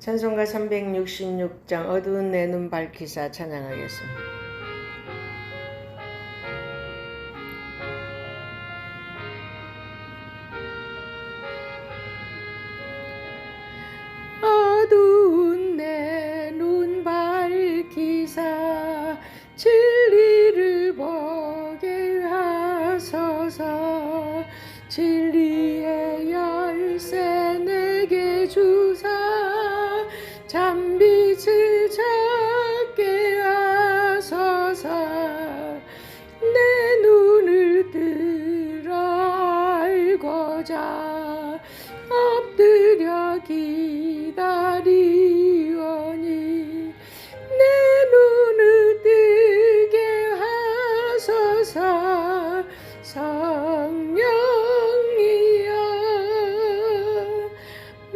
찬송가 366장 어두운 내 눈 밝히사 찬양하겠습니다. 진리를 보게 하소서 진리 알고자 엎드려 기다리오니 내 눈을 뜨게 하소서 성령이여.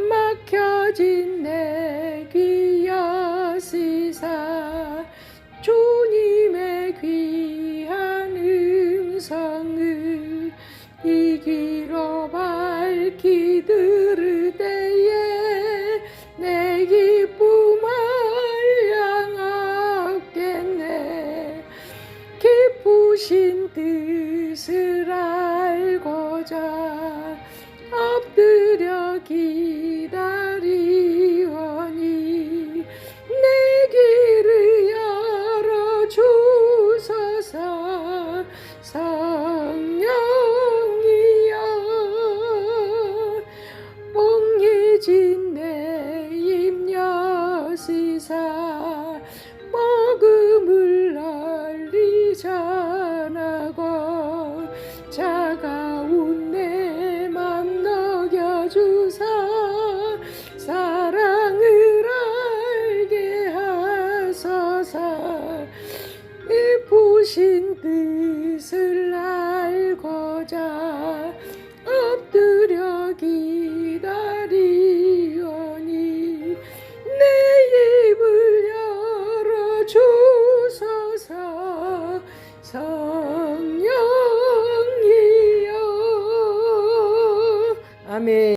막혀진 내 귀 여시사 주님의 귀한 음성을 이귀 알고자 엎드려 기다리오니 내 길을 열어 주소서. 성령이여 뽕이진 내 입녀시사 뜻을 알고자 엎드려 기다리오니 내 입을 열어 주소서. 성령이여. 아멘